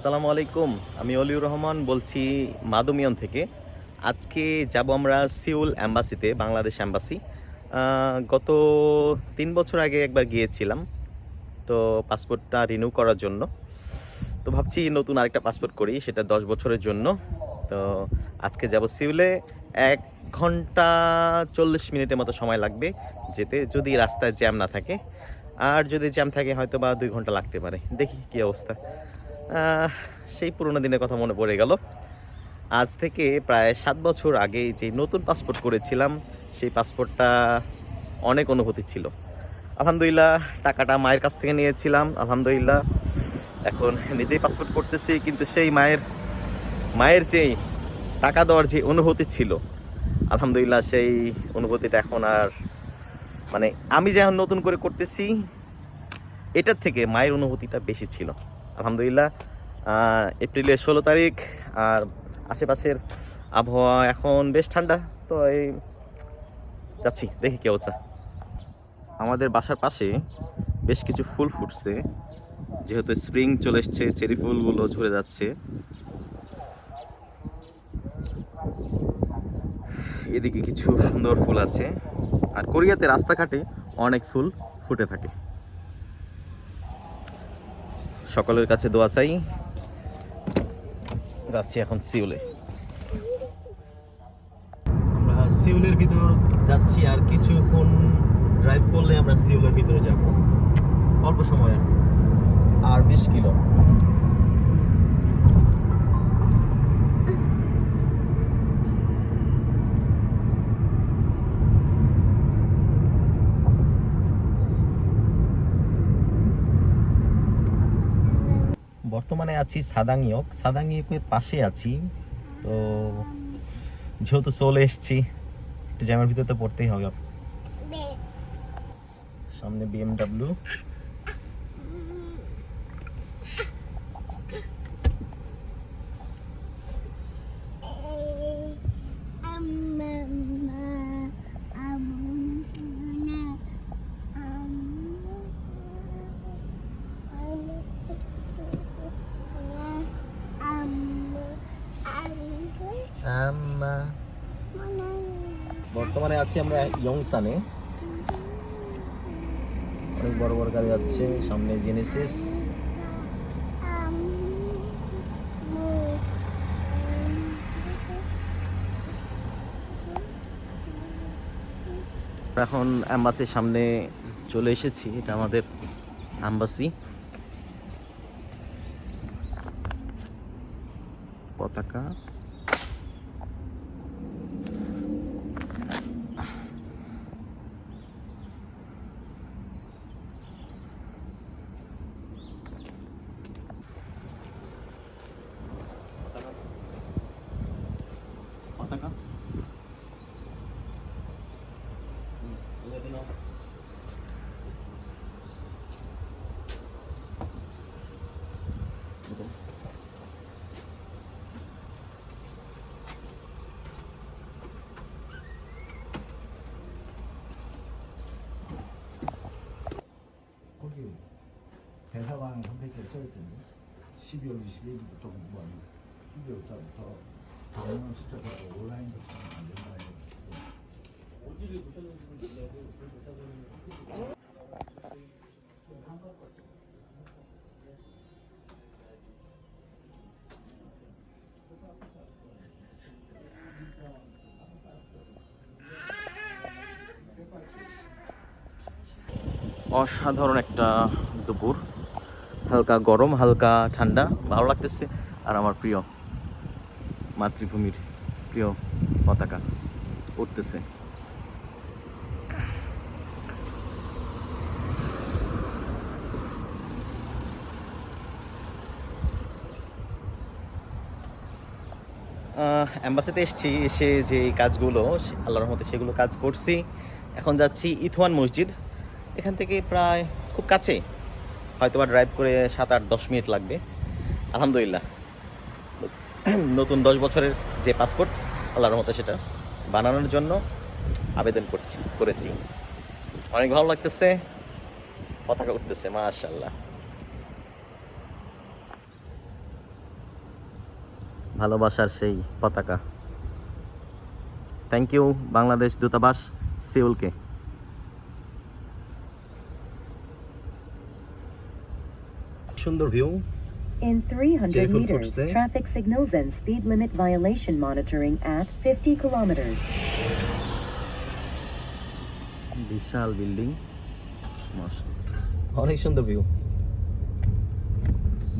আসসালামু আলাইকুম, আমি অলিউর রহমান বলছি মাদুমিয়ন থেকে। আজকে যাব আমরা সিউল অ্যাম্বাসিতে, বাংলাদেশ অ্যাম্বাসি। গত তিন বছর আগে একবার গিয়েছিলাম, তো পাসপোর্টটা রিনিউ করার জন্য। তো ভাবছি নতুন আরেকটা পাসপোর্ট করি, সেটা দশ বছরের জন্য। তো আজকে যাব সিউলে, এক ঘণ্টা চল্লিশ মিনিটের মতো সময় লাগবে যেতে, যদি রাস্তায় জ্যাম না থাকে। আর যদি জ্যাম থাকে হয়তো বা দুই ঘণ্টা লাগতে পারে। দেখি কী অবস্থা। সেই পুরোনো দিনের কথা মনে পড়ে গেল। আজ থেকে প্রায় সাত বছর আগে যে নতুন পাসপোর্ট করেছিলাম, সেই পাসপোর্টটা অনেক অনুভূতি ছিল। আলহামদুলিল্লাহ, টাকাটা মায়ের কাছ থেকে নিয়েছিলাম। আলহামদুলিল্লাহ, এখন নিজেই পাসপোর্ট করতেছি, কিন্তু সেই মায়ের মায়ের যেই টাকা দেওয়ার যে অনুভূতি ছিল, আলহামদুলিল্লাহ সেই অনুভূতিটা এখন আর মানে আমি যখন নতুন করে করতেছি, এটার থেকে মায়ের অনুভূতিটা বেশি ছিল। আলহামদুলিল্লাহ। এপ্রিলের ষোলো তারিখ আর আশেপাশের আবহাওয়া এখন বেশ ঠান্ডা, তো এই যাচ্ছি, দেখি কি অবস্থা। আমাদের বাসার পাশে বেশ কিছু ফুল ফুটছে, যেহেতু স্প্রিং চলে এসছে, চেরি ফুলগুলো ঝরে যাচ্ছে। এদিকে কিছু সুন্দর ফুল আছে, আর কোরিয়াতে রাস্তাঘাটে অনেক ফুল ফুটে থাকে। সকলের কাছে দোয়া চাই। যাচ্ছি এখন সিউলে। আমরা সিউলের ভিতর যাচ্ছি আর কিছুক্ষণ ড্রাইভ করলে আমরা সিউলের ভিতরে যাব। অল্প সময় আর বিশ কিলো। আছি সাদাংয়ক সাদাংয়কের পাশে আছি। তো যেহেতু চলে এসেছি একটু জ্যামের ভিতরে তো পড়তেই হবে। সামনে বিএমডাব্লিউ বর্তমানে আছি আমরা ইয়ংসানে অনেক বড় বড় গাড়ি যাচ্ছে সামনে জেনেসিস এখন অ্যাম্বাসির সামনে চলে এসেছি এটা আমাদের অ্যাম্বাসি পতাকা। 어떨까? 거기 대사관 선택에 써있던데 12월 21일부터 공부하는 12월달부터 방문 시작하고 온라인 접수는 안 된다 해가지고 অসাধারণ একটা দুপুর হালকা গরম হালকা ঠান্ডা ভালো লাগতেছে আর আমার প্রিয় মাতৃভূমির প্রিয় পতাকা উঠতেছে। অ্যাম্বাসিতে এসেছি, এসে যে কাজগুলো আল্লাহর রহমতে সেগুলো কাজ করছি। এখন যাচ্ছি ইথওয়ান মসজিদ। এখান থেকে প্রায় খুব কাছে হয়তো বা ড্রাইভ করে সাত আট দশ মিনিট লাগবে। আলহামদুলিল্লাহ। নতুন দশ বছরের যে পাসপোর্ট আল্লাহর মতো সেটা বানানোর জন্য আবেদন করছি, করেছি। অনেক ভালো লাগতেছে, পতাকা উঠতেছে মাশাল্লাহ ভালোবাসার সেই পতাকা। থ্যাংক ইউ বাংলাদেশ দূতাবাস সিউলকে। সুন্দর view In 300 meters, traffic signals and speed limit violation monitoring at 50 kilometers. বিশাল বিল্ডিং অনেক সুন্দর ভিউ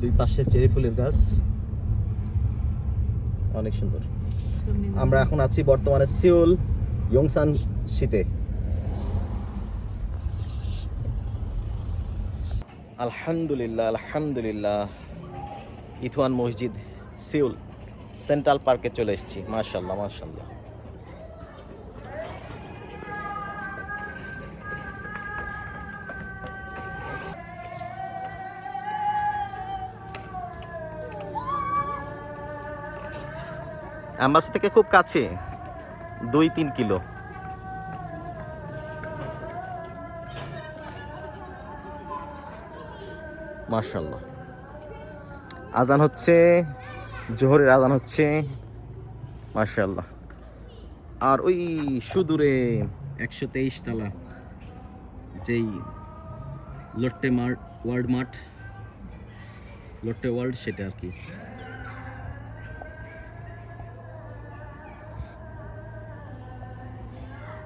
দুই পাশে চেরি ফুলের গাছ অনেক সুন্দর আমরা এখন আছি বর্তমানে সিউল ইয়ংসান শীতে আলহামদুলিল্লাহ আলহামদুলিল্লাহ ইথওয়ান মসজিদ, সিউল, সেন্ট্রাল পার্কে চলে এসেছি। মার্শাল্লাহ মার্শাল্লাহ অ্যাম্বাস থেকে খুব কাছে, দুই তিন কিলো। মার্শাল্লাহ আজান হচ্ছে, জোহরের আজান হচ্ছে। মার্শাল্লাহ আর ওই সুদূরে একশো তেইশ তলা যেই Lotte Mart World Mart Lotte World সেটা আর কি।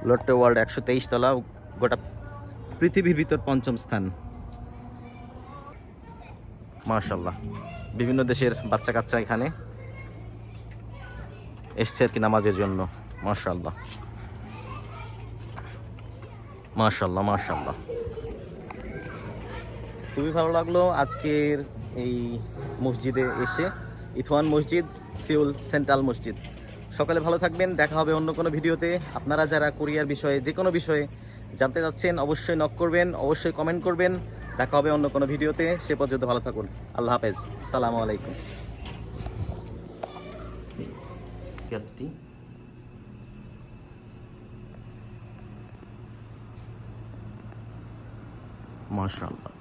লট্টে ওয়ার্ল্ড একশো তেইশ তলা, গোটা পৃথিবীর ভিতর পঞ্চম স্থান। মার্শাল্লাহ বিভিন্ন দেশের বাচ্চা কাচ্চা এখানে এসছে আর কি নামাজের জন্য। মার্শাল্লাহ মার্শাল্লাহ মার্শাল্লাহ খুবই ভালো লাগল আজকের এই মসজিদে এসে। ইথওয়ান মসজিদ, সিউল সেন্ট্রাল মসজিদ। সকালে ভালো থাকবেন, দেখা হবে অন্য কোনো ভিডিওতে। আপনারা যারা কোরিয়ার বিষয়ে যে কোনো বিষয়ে জানতে চাচ্ছেন, অবশ্যই নক করবেন, অবশ্যই কমেন্ট করবেন। দেখা হবে অন্য কোনো ভিডিওতে। সে পর্যন্ত ভালো থাকুন। আল্লাহ হাফেজ। সালামু আলাইকুম। ক্যাফটি মাশাআল্লাহ।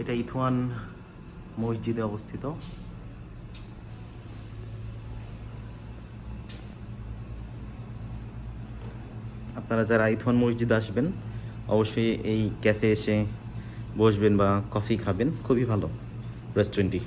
এটা ইথওয়ান মসজিদে অবস্থিত। আপনারা যারা ইথন মসজিদ আসবেন, অবশ্যই এই ক্যাফে এসে বসবেন বা কফি খাবেন। খুবই ভালো। রেস্টুরেন্টটি